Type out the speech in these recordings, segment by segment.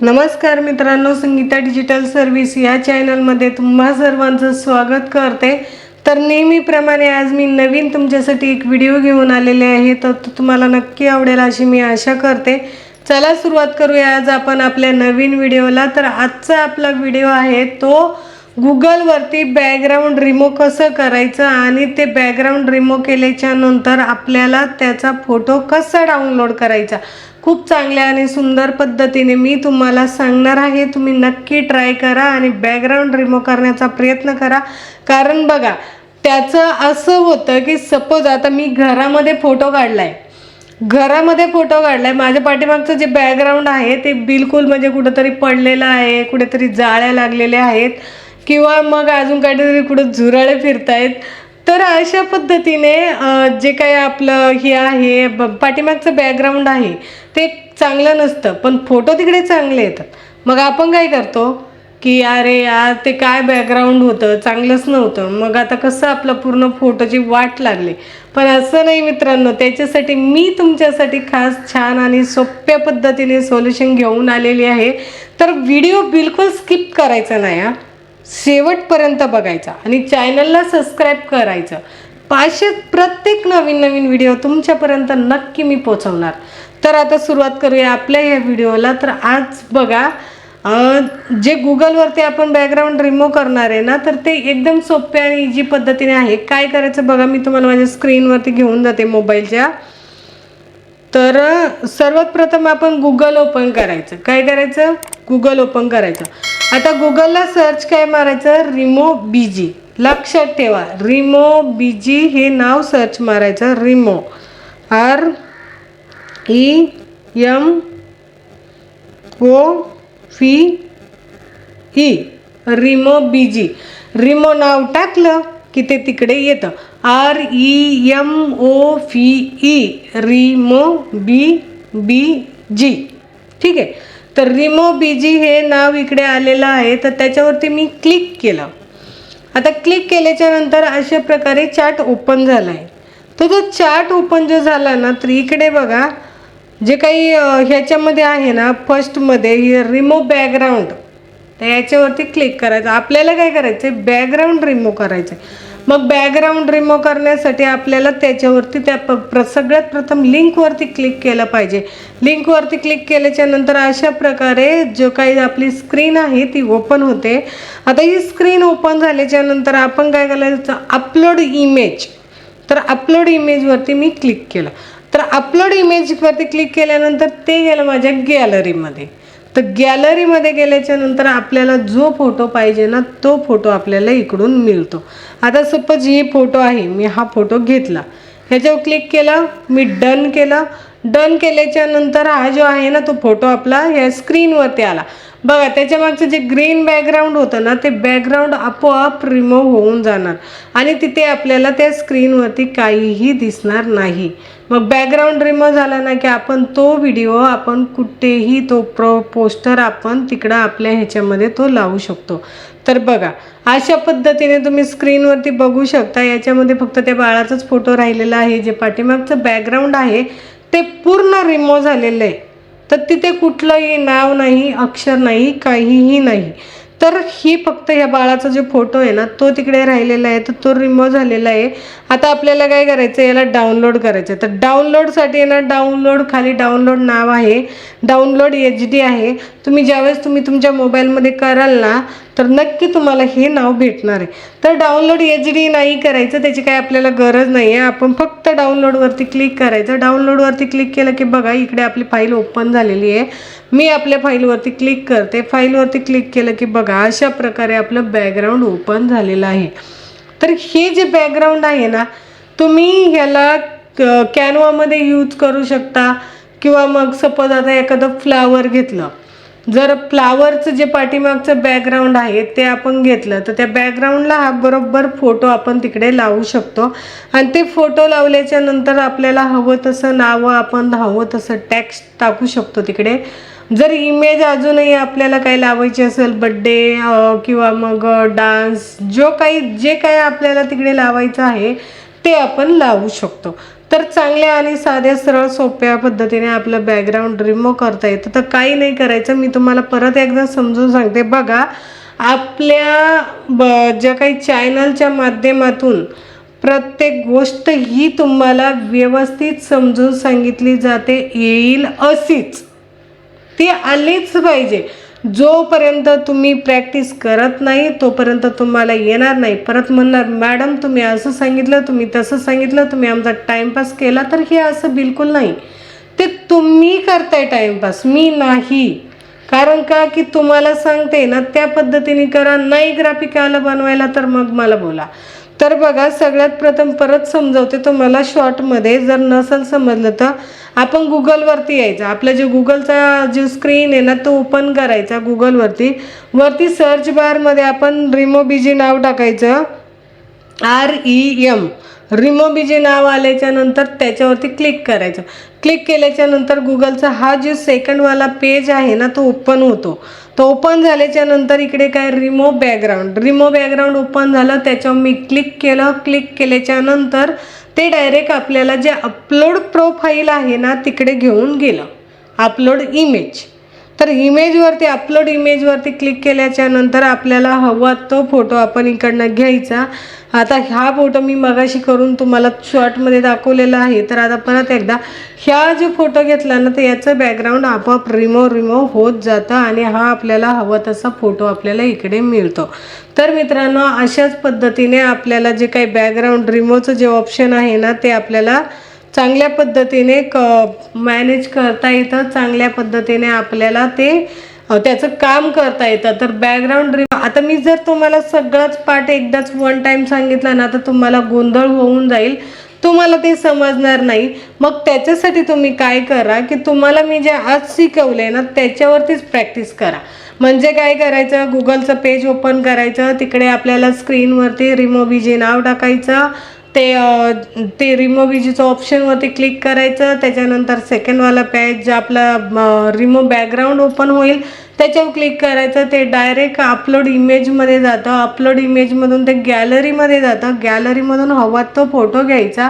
नमस्कार मित्रांनो Sangeeta digital service या चॅनलमध्ये तुम्हा सर्वांचं स्वागत करते. तर नेहमीप्रमाणे आज मी नवीन तुमच्यासाठी एक व्हिडिओ घेऊन आलेले आहे. तर तो तुम्हाला नक्की आवडेल अशी मी आशा करते. चला सुरुवात करूया. आज आपण आपल्या नवीन व्हिडिओला तर आजचा आपला व्हिडिओ आहे तो गुगलवरती बॅकग्राऊंड रिमूव्ह कसं करायचं आणि ते बॅकग्राऊंड रिमूव्ह केल्याच्यानंतर आपल्याला त्याचा फोटो कसा डाउनलोड करायचा? खूप चांगल्या आणि सुंदर पद्धतीने मी तुम्हाला सांगणार आहे. तुम्ही नक्की ट्राय करा आणि बॅकग्राऊंड रिमूव्ह करण्याचा प्रयत्न करा. कारण बघा त्याचं असं होतं की सपोज आता मी घरामध्ये फोटो काढलाय. घरामध्ये फोटो काढलाय. माझ्या पाठीमागचं जे बॅकग्राऊंड आहे ते बिलकुल म्हणजे कुठंतरी पडलेलं आहे कुठेतरी जाळ्या लागलेल्या आहेत. किंवा मग अजून काहीतरी कुठं झुराळे फिरतायत. तर अशा पद्धतीने जे काही आपलं हे आहे ब- पाठीमागचं बॅकग्राऊंड आहे ते चांगलं नसतं. पण फोटो तिकडे चांगले येतात. मग आपण काय करतो? की अरे यार ते काय बॅकग्राऊंड होतं? चांगलंच नव्हतं. मग आता कसं आपलं पूर्ण फोटोची वाट लागली? पण असं नाही मित्रांनो त्याच्यासाठी मी तुमच्यासाठी खास छान आणि सोप्या पद्धतीने सोल्युशन घेऊन आलेली आहे. तर व्हिडिओ बिलकुल स्किप करायचा नाही हा. शेवटपर्यंत बघायचा आणि चॅनलला सबस्क्राईब करायचं. पाचशे प्रत्येक नवीन नवीन व्हिडिओ तुमच्यापर्यंत नक्की मी पोचवणार तर आता सुरुवात करूया आपल्या या व्हिडिओला तर आज बघा जे गुगलवरती आपण बॅकग्राऊंड रिमूव्ह करणार आहे ना तर ते एकदम सोपे आणि इजी पद्धतीने आहे. काय करायचं बघा मी तुम्हाला माझ्या स्क्रीनवरती घेऊन जाते मोबाईलच्या. तर सर्वात प्रथम आपण गुगल ओपन करायचं. काय करायचं? गुगल ओपन करायचं. आता गुगलला सर्च काय मारायचं? रिमो बीजी लक्षात ठेवा. रिमो बीजी हे नाव सर्च मारायचं. Remove R E M O V E remove BG remove नाव टाकलं. की ते तिकडे येतं? R E M O V E remove B B G. ठीक आहे? तर रिमो बी जी हे नाव इकडे आलेलं आहे तर त्याच्यावरती मी क्लिक केलं. आता क्लिक केल्याच्यानंतर अशा प्रकारे चार्ट ओपन झाला आहे तर तो चार्ट ओपन जो झाला ना तर इकडे बघा जे काही ह्याच्यामध्ये आहे ना फर्स्टमध्ये रिमो बॅकग्राऊंड तर याच्यावरती क्लिक करायचं. आपल्याला काय करायचं आहे बॅकग्राऊंड रिमूव्ह करायचं आहे मग बॅकग्राऊंड रिमूव्ह करण्यासाठी आपल्याला त्याच्यावरती त्या प प्र सगळ्यात प्रथम लिंकवरती क्लिक केलं पाहिजे. लिंकवरती क्लिक केल्याच्यानंतर अशा प्रकारे जो काही आपली स्क्रीन आहे ती ओपन होते. आता ही स्क्रीन ओपन झाल्याच्यानंतर आपण काय करायचं? अपलोड इमेज तर अपलोड इमेजवरती मी क्लिक केलं. तर अपलोड इमेजवरती क्लिक केल्यानंतर ते गेलं माझ्या गॅलरीमध्ये तर गॅलरीमध्ये गेल्याच्यानंतर आपल्याला जो फोटो पाहिजे ना तो फोटो आपल्याला इकडून मिळतो. आता सपोज ही फोटो आहे मी हा फोटो घेतला. ह्याच्यावर क्लिक केलं मी डन केलं. डन केल्याच्यानंतर हा जो आहे ना तो फोटो आपला ह्या स्क्रीनवरती आला. बघा त्याच्या मागचं जे ग्रीन बॅकग्राऊंड होतं ना ते बॅकग्राऊंड आपोआप रिमूव्ह होऊन जाणार. आणि तिथे आपल्याला त्या स्क्रीनवरती काहीही दिसणार नाही. मग बॅकग्राऊंड रिमूव्ह झाला ना की आपण तो व्हिडिओ आपण कुठेही तो प्रो पोस्टर आपण तिकडं आपल्या ह्याच्यामध्ये तो लावू शकतो. तर बघा अशा पद्धतीने तुम्ही स्क्रीनवरती बघू शकता. याच्यामध्ये फक्त त्या बाळाचाच फोटो राहिलेला आहे. जे पाठीमागचं बॅकग्राऊंड आहे ते पूर्ण रिमूव्ह झालेलं आहे. तर तिथे कुठलंही नाव नाही अक्षर नाही काहीही नाही. तर ही फक्त ह्या बाळाचा जो फोटो आहे ना तो तिकडे राहिलेला आहे. तर तो रिमूव्ह झालेला आहे. आता आपल्याला काय करायचं याला डाउनलोड करायचं आहे. तर डाउनलोडसाठी ना डाउनलोड खाली डाउनलोड नाव आहे. डाउनलोड एच डी आहे. तुम्ही ज्यावेळेस तुम्ही तुमच्या मोबाईलमध्ये कराल ना तर नक्की तुम्हाला हे नाव भेटणार आहे. तर डाउनलोड एच डी नाही करायचं त्याची काही आपल्याला गरज नाही आहे. आपण फक्त डाउनलोडवरती क्लिक करायचं. डाउनलोडवरती क्लिक केलं की बघा इकडे आपली फाईल ओपन झालेली आहे. मी आपल्या फाईलवरती क्लिक करते. फाईलवरती क्लिक केलं की बघा अशा प्रकारे आपलं बॅकग्राऊंड ओपन झालेलं आहे. तर हे जे बॅकग्राऊंड आहे ना तुम्ही ह्याला कॅनवामध्ये यूज करू शकता. किंवा मग सपोज आता एखादं फ्लावर घेतलं. जर फ्लावरचं जे पाठीमागचं बॅकग्राऊंड आहे ते आपण घेतलं तर त्या बॅकग्राऊंडला हा बरोबर फोटो आपण तिकडे लावू शकतो. आणि ते फोटो लावल्याच्या नंतर आपल्याला हवं तसं नावं आपण हवं तसं टॅक्स टाकू शकतो तिकडे. जर इमेज अजूनही आपल्याला काही लावायची असेल बड्डे किंवा मग डान्स जो काही जे काही आपल्याला तिकडे लावायचं आहे ते आपण लावू शकतो. तर चांगल्या आणि साध्या सरळ सोप्या पद्धतीने आपलं बॅकग्राऊंड रिमूव्ह करता येतं. तर काही नाही करायचं. मी तुम्हाला परत एकदा समजून सांगते. बघा आपल्या ब ज्या काही चॅनलच्या माध्यमातून प्रत्येक गोष्ट ही तुम्हाला व्यवस्थित समजून सांगितली जाते. येईल अशीच. ती आलीच पाहिजे. जोपर्यंत तुम्ही प्रॅक्टिस करत नाही तोपर्यंत तुम्हाला येणार नाही. परत म्हणणार मॅडम तुम्ही असं सांगितलं तुम्ही तसं सांगितलं तुम्ही आमचा टाईमपास केला तर हे असं बिलकुल नाही. ते तुम्ही करताय टाईमपास मी नाही. कारण का? की तुम्हाला सांगते ना त्या पद्धतीने करा नाही ग्राफिक आलं बनवायला तर मग मला बोला. तर बघा सगळ्यात प्रथम परत समजवते तुम्हाला शॉर्टमध्ये जर नसेल समजलं तर आपण गुगलवरती यायचं. आपलं जे गुगलचा जो स्क्रीन आहे ना तो ओपन करायचा गुगलवरती. वरती सर्च बारमध्ये आपण रिमोबीजी नाव टाकायचं. R E M remove BG नाव आल्याच्यानंतर त्याच्यावरती क्लिक करायचं. क्लिक केल्याच्यानंतर गुगलचा हा जो सेकंडवाला पेज आहे ना तो ओपन होतो. तो ओपन झाल्याच्यानंतर इकडे काय remove background. Remove background open झालं त्याच्यावर मी क्लिक केलं. क्लिक केल्याच्यानंतर ते डायरेक्ट आपल्याला जे अपलोड प्रोफाईल आहे ना तिकडे घेऊन गेलं. अपलोड इमेज तर इमेजवरती अपलोड इमेजवरती क्लिक केल्याच्यानंतर आपल्याला हवा तो फोटो आपण इकडनं घ्यायचा. आता ह्या फोटो मी मगाशी करून तुम्हाला शॉर्टमध्ये दाखवलेला आहे. तर आता परत एकदा ह्या जो फोटो घेतला ना तर याचं बॅकग्राऊंड आपोआप रिमोव रिमोव होत जातं आणि हा आपल्याला हवा तसा फोटो आपल्याला इकडे मिळतो. तर मित्रांनो अशाच पद्धतीने आपल्याला जे काही बॅकग्राऊंड रिमोवचं जे ऑप्शन आहे ना ते आपल्याला चांगल्या पद्धतीने क मॅनेज करता येतं चांगल्या पद्धतीने आपल्याला ते त्याचं काम करता येतं. तर बॅकग्राऊंड रि आता मी जर तुम्हाला सगळंच पार्ट एकदाच वन टाईम सांगितला ना तर तुम्हाला गोंधळ होऊन जाईल. तुम्हाला ते समजणार नाही. मग त्याच्यासाठी तुम्ही काय करा की तुम्हाला मी जे आज शिकवले ना त्याच्यावरतीच प्रॅक्टिस करा. म्हणजे काय करायचं? गुगलचं पेज ओपन करायचं. तिकडे आपल्याला स्क्रीनवरती रिमोबीजे नाव टाकायचं. ते ते रिमूव्ह विजीचं ऑप्शनवरती क्लिक करायचं. त्याच्यानंतर सेकंडवाला पॅज आपला रिमूव्ह बॅकग्राऊंड ओपन होईल. त्याच्यावर क्लिक करायचं ते डायरेक्ट अपलोड इमेजमध्ये जातं. अपलोड इमेजमधून ते गॅलरीमध्ये जातं. गॅलरीमधून हवा तो फोटो घ्यायचा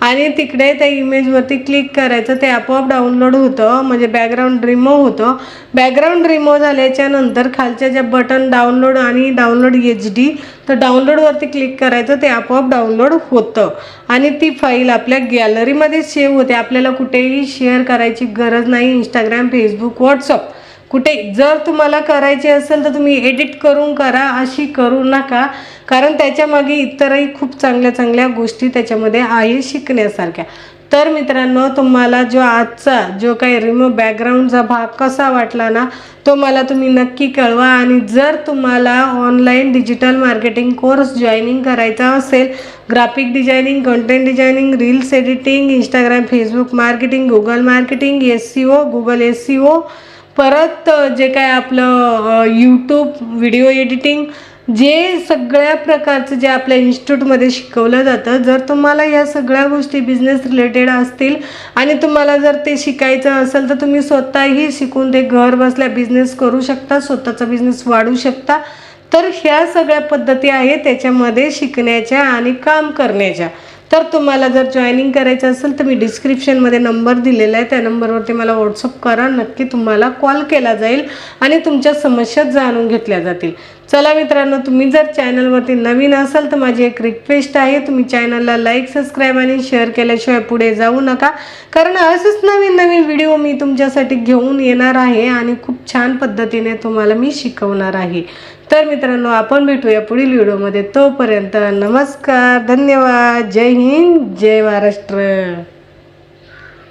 आणि तिकडे त्या इमेजवरती क्लिक करायचं. ते आपोआप डाउनलोड होतं. म्हणजे बॅकग्राऊंड रिमूव्ह होतं. बॅकग्राऊंड रिमूव्ह झाल्याच्यानंतर खालच्या ज्या बटन डाउनलोड आणि डाउनलोड एच डी तर डाउनलोडवरती क्लिक करायचं. ते आपोआप डाउनलोड होतं. आणि ती फाईल आपल्या गॅलरीमध्ये सेव्ह होते. आपल्याला कुठेही शेअर करायची गरज नाही. इंस्टाग्राम फेसबुक व्हॉट्सअप कुठे जर तुम्हाला करायचे असेल तर तुम्ही एडिट करून करा अशी करू नका. कारण त्याच्यामागे इतरही खूप चांगल्या चांगल्या गोष्टी त्याच्यामध्ये आहे शिकण्यासारख्या. तर मित्रांनो तुम्हाला जो आजचा जो काही रिमूव्ह बॅकग्राऊंडचा भाग कसा वाटला ना तो मला तुम्ही नक्की कळवा. आणि जर तुम्हाला online digital marketing course joining करायचा असेल graphic designing content designing reels editing Instagram Facebook marketing Google marketing S E O Google S E O परत जे काय आपलं यूट्यूब व्हिडिओ एडिटिंग जे सगळ्या प्रकारचं जे आपल्या इन्स्टिट्यूटमध्ये शिकवलं जातं जर तुम्हाला या सगळ्या गोष्टी बिझनेस रिलेटेड असतील आणि तुम्हाला जर ते शिकायचं असेल तर तुम्ही स्वतःही शिकून ते घर बसल्या बिझनेस करू शकता स्वतःचा बिझनेस वाढवू शकता. तर ह्या सगळ्या पद्धती आहेत त्याच्यामध्ये शिकण्याच्या आणि काम करण्याच्या. तर तुम्हाला जर जॉईनिंग करायचं असेल तर मी डिस्क्रिप्शनमध्ये नंबर दिलेला आहे. त्या नंबरवरती मला व्हॉट्सअप करा. नक्की तुम्हाला कॉल केला जाईल आणि तुमच्या समस्या जाणून घेतल्या जातील. चला मित्रांनो तुम्ही जर चॅनलवरती नवीन असाल तर माझी एक रिक्वेस्ट आहे. तुम्ही चॅनलला लाईक सबस्क्राईब आणि शेअर केल्याशिवाय पुढे जाऊ नका. कारण असंच नवीन नवीन व्हिडिओ मी तुमच्यासाठी घेऊन येणार आहे आणि खूप छान पद्धतीने तुम्हाला मी शिकवणार आहे. तर मित्रांनो आपण भेटूया पुढील व्हिडिओमध्ये तोपर्यंत नमस्कार धन्यवाद. जय हिंद जय महाराष्ट्र.